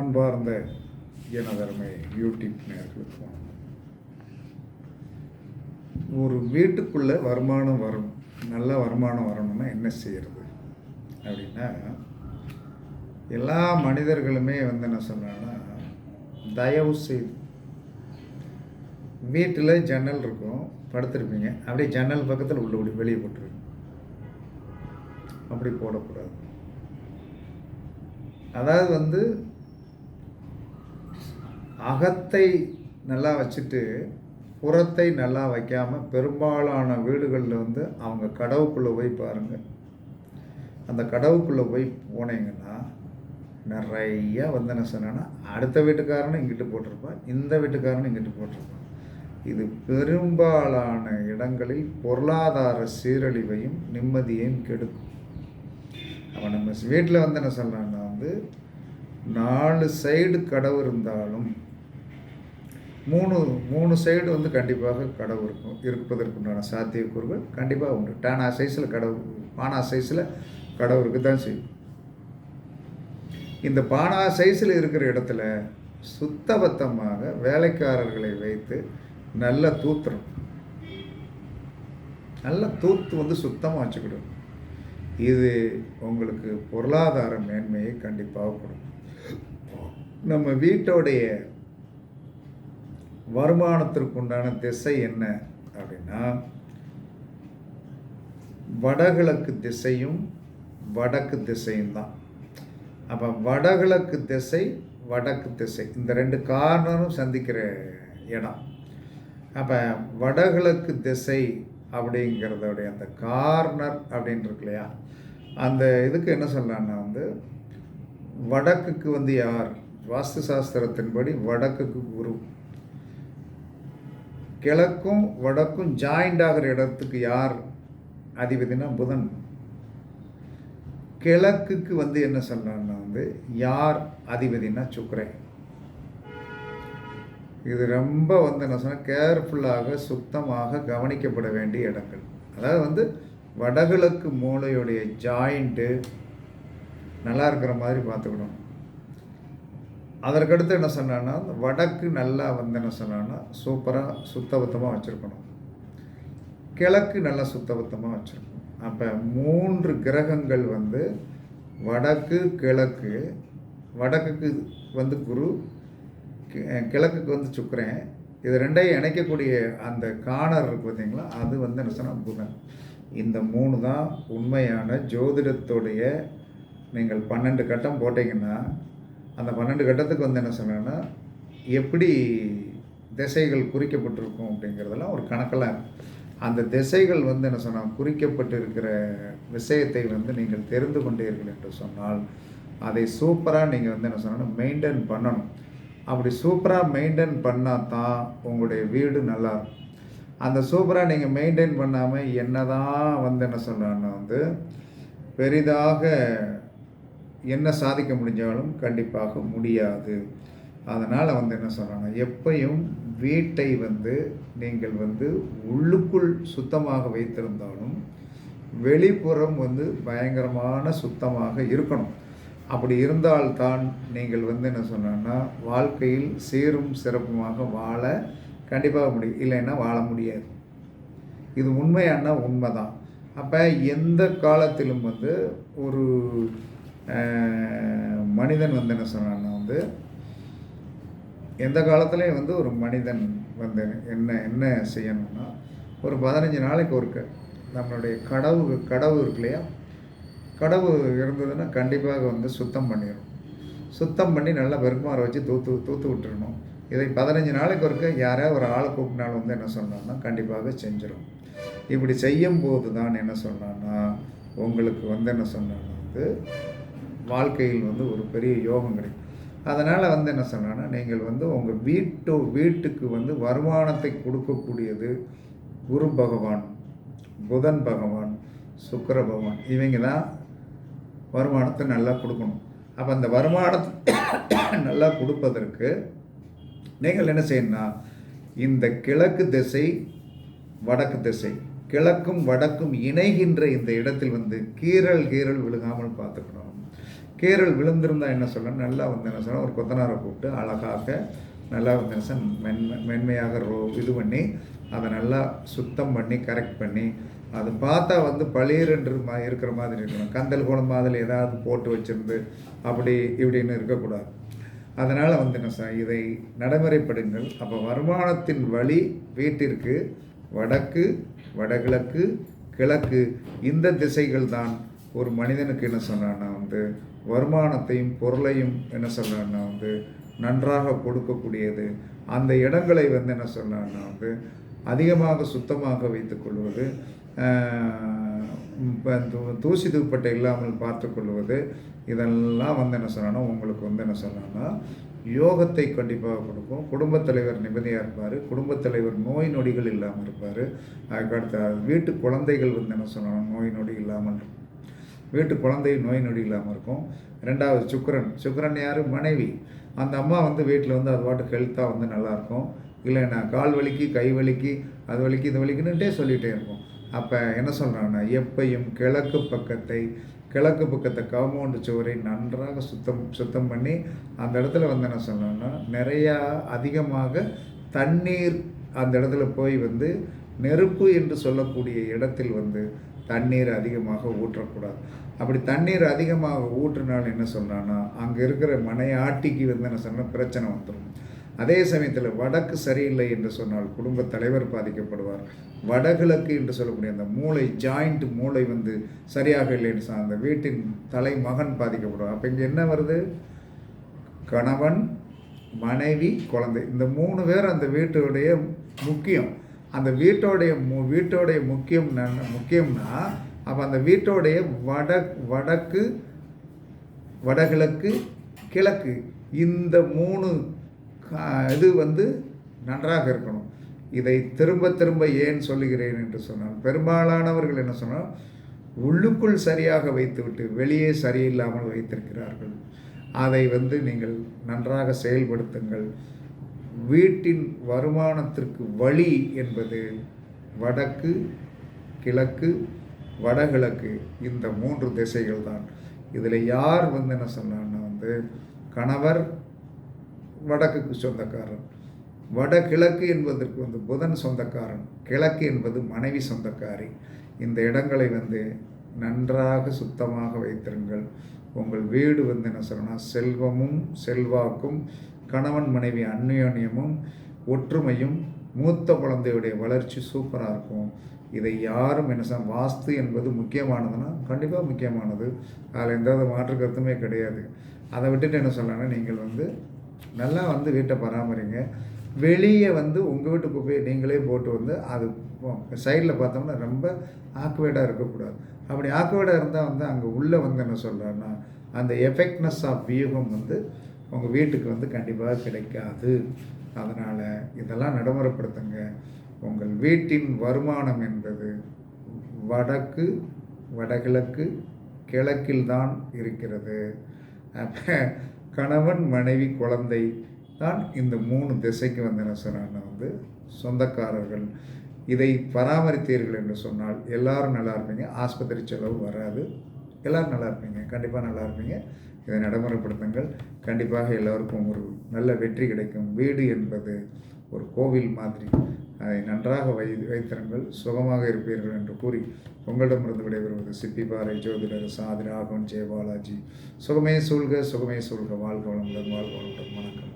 அன்பார்ந்த எனதருமை யூடியூப் நேர்களுக்கு ஒரு வீட்டுக்குள்ளே வருமானம் வரும் நல்ல வருமானம் வரணும்னா என்ன செய்யறது? அப்படின்னா எல்லா மனிதர்களுமே வந்து என்ன சொன்னான்னா தயவு செய்து வீட்டில் ஜன்னல் இருக்கும் படுத்திருப்பீங்க. அப்படியே ஜன்னல் பக்கத்தில் உள்ள ஓடி வெளியே போட்டுருவீங்க அப்படி போடக்கூடாது. அதாவது வந்து அகத்தை நல்லா வச்சுட்டு புறத்தை நல்லா வைக்காமல் பெரும்பாலான வீடுகளில் வந்து அவங்க கடவுக்குள்ளே போய் பாருங்கள் அந்த கடவுக்குள்ளே போய் போனீங்கன்னா நிறையா வந்து என்ன சொன்னேன்னா அடுத்த வீட்டுக்காரனும் இங்கிட்டு போட்டிருப்பான் இந்த வீட்டுக்காரனும் இங்கிட்டு போட்டிருப்பான். இது பெரும்பாலான இடங்களில் பொருளாதார சீரழிவையும் நிம்மதியையும் கெடுக்கும். அவன் நம்ம வீட்டில் வந்து என்ன சொல்கிறான்னா வந்து நாலு சைடு கடவு இருந்தாலும் மூணு மூணு சைடு வந்து கண்டிப்பாக கடவு இருக்கும். இருப்பதற்குண்டான சாத்தியக்கூறுகள் கண்டிப்பாக உண்டு. டானா சைஸில் கடவு பானா சைஸில் கடவு இருக்க தான் செய்யும். இந்த பானா சைஸில் இருக்கிற இடத்துல சுத்தபத்தமாக வேலைக்காரர்களை வைத்து நல்ல தூத்துறோம் நல்ல தூத்து வந்து சுத்தமாக வச்சுக்கிடும் இது உங்களுக்கு பொருளாதார மேன்மையை கண்டிப்பாக கொடுக்கும். நம்ம வீட்டோடைய வருமானத்திற்குண்டான திசை என்ன அப்படின்னா வடகிழக்கு திசையும் வடக்கு திசையும் தான். அப்போ வடகிழக்கு திசை வடக்கு திசை இந்த ரெண்டு கார்னரும் சந்திக்கிற இடம். அப்போ வடகிழக்கு திசை அப்படிங்கிறதோடைய அந்த கார்னர் அப்படின்னு இருக்கு இல்லையா? அந்த இதுக்கு என்ன சொல்லலாம்னா வந்து வடக்குக்கு வந்து யார்? வாஸ்து சாஸ்திரத்தின்படி வடக்குக்கு குரு. கிழக்கும் வடக்கும் ஜாயிண்ட் ஆகிற இடத்துக்கு யார்? அதிபதினா புதன். கிழக்குக்கு வந்து என்ன சொல்கிறான்னா வந்து யார் அதிபதினா சுக்கரன். இது ரொம்ப வந்து என்ன சொன்னால் கேர்ஃபுல்லாக சுத்தமாக கவனிக்கப்பட வேண்டிய இடங்கள். அதாவது வந்து வடகிழக்கு மூளையுடைய ஜாயிண்ட்டு நல்லா இருக்கிற மாதிரி பார்த்துக்கணும். அதற்கடுத்து என்ன சொன்னான்னா வடக்கு நல்லா வந்து என்ன சொன்னான்னா சூப்பராக சுத்தபத்தமாக வச்சுருக்கணும். கிழக்கு நல்லா சுத்தபத்தமாக வச்சுருக்கணும். அப்போ மூன்று கிரகங்கள் வந்து வடக்கு கிழக்கு வடக்குக்கு வந்து குரு கி- கிழக்குக்கு வந்து சுக்கரன். இது ரெண்டையும் இணைக்கக்கூடிய அந்த காணர் இருக்கு பார்த்தீங்களா அது வந்து என்ன சொன்னால் புதன். இந்த மூணு தான் உண்மையான ஜோதிடத்துடைய நீங்கள் பன்னெண்டு கட்டம் போட்டிங்கன்னா அந்த பன்னெண்டு கட்டத்துக்கு வந்து என்ன சொன்னேன்னா எப்படி திசைகள் குறிக்கப்பட்டிருக்கும் அப்படிங்கிறதெல்லாம் ஒரு கணக்கெல்லாம் அந்த திசைகள் வந்து என்ன சொன்னால் குறிக்கப்பட்டு இருக்கிற விஷயத்தை வந்து நீங்கள் தெரிந்து கொண்டீர்கள் என்று சொன்னால் அதை சூப்பராக நீங்கள் வந்து என்ன சொன்னால் மெயின்டைன் பண்ணணும். அப்படி சூப்பராக மெயின்டைன் பண்ணால் தான் உங்களுடைய வீடு நல்லா இருக்கும். அந்த சூப்பராக நீங்கள் மெயின்டைன் பண்ணாமல் என்னதான் வந்து என்ன சொல்கிறான்னா வந்து பெரிதாக என்ன சாதிக்க முடிஞ்சாலும் கண்டிப்பாக முடியாது. அதனால் வந்து என்ன சொல்கிறாங்க எப்பையும் வீட்டை வந்து நீங்கள் வந்து உள்ளுக்குள் சுத்தமாக வைத்திருந்தாலும் வெளிப்புறம் வந்து பயங்கரமான சுத்தமாக இருக்கணும். அப்படி இருந்தால்தான் நீங்கள் வந்து என்ன சொன்னோன்னா வாழ்க்கையில் சீரும் சிறப்புமாக வாழ கண்டிப்பாக முடியும். இல்லைன்னா வாழ முடியாது. இது உண்மையான உண்மைதான். அப்போ எந்த காலத்திலும் வந்து ஒரு மனிதன் வந்து என்ன சொன்னான்னா வந்து எந்த காலத்துலேயும் வந்து ஒரு மனிதன் வந்து என்ன என்ன செய்யணும்னா ஒரு பதினஞ்சு நாளைக்கு ஒருக்க நம்மளுடைய கடவு கடவு இருக்கு இல்லையா? கடவு இருந்ததுன்னா கண்டிப்பாக வந்து சுத்தம் பண்ணிடணும் சுத்தம் பண்ணி நல்லா பெருமாறை வச்சு தூத்து தூத்து விட்டுறணும். இதை பதினஞ்சு நாளைக்கு ஒருக்க யாராவது ஒரு ஆளை கூப்பிட்டாலும் வந்து என்ன சொன்னோம்னா கண்டிப்பாக செஞ்சிடும் இப்படி செய்யும் போது தான் என்ன சொன்னான்னா உங்களுக்கு வந்து என்ன சொன்னான்னா வந்து வாழ்க்கையில் வந்து ஒரு பெரிய யோகம் கிடைக்கும். அதனால் வந்து என்ன சொன்னான்னா நீங்கள் வந்து உங்கள் வீட்டு வீட்டுக்கு வந்து வருமானத்தை கொடுக்கக்கூடியது குரு பகவான் புதன் பகவான் சுக்கர பகவான். இவங்க தான் வருமானத்தை நல்லா கொடுக்கணும். அப்போ அந்த வருமானத்தை நல்லா கொடுப்பதற்கு நீங்கள் என்ன செய்யணும்னா இந்த கிழக்கு திசை வடக்கு திசை. கிழக்கும் வடக்கும் இணைகின்ற இந்த இடத்தில் வந்து கீறல் கீறல் விழுகாமல் பார்த்துக்கணும். கீரல் விழுந்திருந்தா என்ன சொல்லணும் நல்லா வந்து என்ன சொல்லணும் ஒரு கொத்தனாரை கூப்பிட்டு அழகாக நல்லா வந்து என்ன சொல்லணும் மென்மை மென்மையாக ரோ இது பண்ணி அதை நல்லா சுத்தம் பண்ணி கரெக்ட் பண்ணி அது பார்த்தா வந்து பளிரென்று மா இருக்கிற மாதிரி இருக்கணும். கந்தல் குழம்பு மாதிரி ஏதாவது போட்டு வச்சிருந்து அப்படி இப்படின்னு இருக்கக்கூடாது. அதனால் வந்து என்ன சார் இதை நடைமுறைப்படுங்கள். அப்போ வருமானத்தின் வழி வீட்டிற்கு வடக்கு வடகிழக்கு கிழக்கு இந்த திசைகள் தான் ஒரு மனிதனுக்கு என்ன சொன்னான்னா வந்து வருமானத்தையும் பொருளையும் என்ன சொல்கிறான்னா வந்து நன்றாக கொடுக்கக்கூடியது. அந்த இடங்களை வந்து என்ன சொன்னான்னா வந்து அதிகமாக சுத்தமாக வைத்துக்கொள்வது ஆஹ் தூ- தூசி தூப்பட்டை இல்லாமல் பார்த்துக்கொள்வது இதெல்லாம் வந்து என்ன சொன்னான்னா உங்களுக்கு வந்து என்ன சொன்னான்னா யோகத்தை கண்டிப்பாக கொடுக்கும். குடும்பத் தலைவர் நிம்மதியாக இருப்பார். குடும்பத் தலைவர் நோய் நொடிகள் இல்லாமல் இருப்பார். அதுக்கடுத்த வீட்டு குழந்தைகள் வந்து என்ன சொன்னாங்க நோய் நொடி இல்லாமல் இருக்கும் வீட்டு குழந்தை நோய் நொடி இல்லாமல் இருக்கும். ரெண்டாவது சுக்கரன். சுக்கரன் யார்? மனைவி. அந்த அம்மா வந்து வீட்டில் வந்து அது பாட்டு ஹெல்த்தாக வந்து நல்லாயிருக்கும் இல்லைன்னா கால் வலிக்கு கை வலிக்கு அது வலிக்கு இது வலிக்குன்னுட்டே சொல்லிகிட்டே இருக்கும் அப்போ என்ன சொல்கிறாங்கன்னா எப்பையும் கிழக்கு பக்கத்தை கிழக்கு பக்கத்தை காம்பவுண்டு சுவரை நன்றாக சுத்தம் சுத்தம் பண்ணி அந்த இடத்துல வந்து என்ன சொல்லணும்னா நிறையா அதிகமாக தண்ணீர் அந்த இடத்துல போய் வந்து நெருப்பு என்று சொல்லக்கூடிய இடத்தில் வந்து தண்ணீர் அதிகமாக ஊற்றக்கூடாது. அப்படி தண்ணீர் அதிகமாக ஊற்றினால் என்ன சொன்னான்னா அங்கே இருக்கிற மனையாட்டிக்கு வந்து என்ன சொன்னால் பிரச்சனை வந்துடும் அதே சமயத்தில் வடக்கு சரியில்லை என்று சொன்னால் குடும்ப தலைவர் பாதிக்கப்படுவார். வடகிழக்கு என்று சொல்லக்கூடிய அந்த மூளை ஜாயிண்ட் மூளை வந்து சரியாக இல்லை என்று சொன்னால் அந்த வீட்டின் தலை மகன் பாதிக்கப்படுவார். அப்போ இங்கே என்ன வருது? கணவன் மனைவி குழந்தை. இந்த மூணு பேர் அந்த வீட்டுடைய முக்கியம். அந்த வீட்டோடைய மு வீட்டோடைய முக்கியம் நன்- முக்கியம்னா அப்போ அந்த வீட்டோடைய வட வடக்கு வடகிழக்கு கிழக்கு இந்த மூணு கா- இது வந்து நன்றாக இருக்கணும். இதை திரும்ப திரும்ப ஏன் சொல்லுகிறேன் என்று சொன்னால் பெரும்பாலானவர்கள் என்ன சொன்னால் உள்ளுக்குள் சரியாக வைத்துவிட்டு வெளியே சரியில்லாமல் வைத்திருக்கிறார்கள். அதை வந்து நீங்கள் நன்றாக செயல்படுத்துங்கள். வீட்டின் வருமானத்திற்கு வழி என்பது வடக்கு கிழக்கு வடகிழக்கு இந்த மூன்று திசைகள் தான் இதில் யார் வந்து என்ன சொன்னான்னா வந்து கணவர் வடக்குக்கு சொந்தக்காரன் வடகிழக்கு என்பதற்கு வந்து புதன் சொந்தக்காரன் கிழக்கு என்பது மனைவி சொந்தக்காரி. இந்த இடங்களை வந்து நன்றாக சுத்தமாக வைத்திருங்கள். உங்கள் வீடு வந்து என்ன சொல்லணும்னா செல்வமும் செல்வாக்கும் கணவன் மனைவி அந்யோன்யமும் ஒற்றுமையும் மூத்த குழந்தையுடைய வளர்ச்சி சூப்பராக இருக்கும். இதை யாரும் என்ன வாஸ்து என்பது முக்கியமானதுன்னா கண்டிப்பாக முக்கியமானது. அதில் எந்த வித மாற்று கருத்துமே கிடையாது. அதை விட்டுட்டு என்ன சொல்லலாம்னா நீங்கள் வந்து நல்லா வந்து வீட்டை பராமரிங்க. வெளியே வந்து உங்கள் வீட்டு குப்பையை நீங்களே போட்டு வந்து அது சைடில் பார்த்தோம்னா ரொம்ப ஆக்குவேடாக இருக்கக்கூடாது. அப்படி ஆக்குவேடாக இருந்தால் வந்து அங்கே உள்ளே வந்து என்ன சொல்கிறேன்னா அந்த எஃபெக்ட்னஸ் ஆஃப் வியூகம் வந்து உங்கள் வீட்டுக்கு வந்து கண்டிப்பாக கிடைக்காது. அதனால் இதெல்லாம் நடைமுறைப்படுத்துங்க. உங்கள் வீட்டின் வருமானம் என்பது வடக்கு வடகிழக்கு கிழக்கில் தான் இருக்கிறது. அப்போ கணவன் மனைவி குழந்தை தான் இந்த மூணு திசைக்கு வந்து என்ன சொன்னான்னா வந்து சொந்தக்காரர்கள். இதை பராமரித்தீர்கள் என்று சொன்னால் எல்லாரும் நல்லா இருப்பீங்க. ஆஸ்பத்திரி செலவு வராது. எல்லோரும் நல்லா இருப்பீங்க. கண்டிப்பாக நல்லா இருப்பீங்க. இதை நடைமுறைப்படுத்துங்கள். கண்டிப்பாக எல்லோருக்கும் ஒரு நல்ல வெற்றி கிடைக்கும். வீடு என்பது ஒரு கோவில் மாதிரி. அதை நன்றாக வை வைத்திருங்கள். சுகமாக இருப்பீர்கள் என்று கூறி உங்களிடமிருந்து விடைபெறுவது சிப்பிபாறை ஜோதிடர் சாதி ராகவன் ஜெயபாலாஜி சுகமே சூழ்க சுகமே சூழ்க. வாழ்க வளமுடன் வாழ்க வளமுடன். வணக்கம்.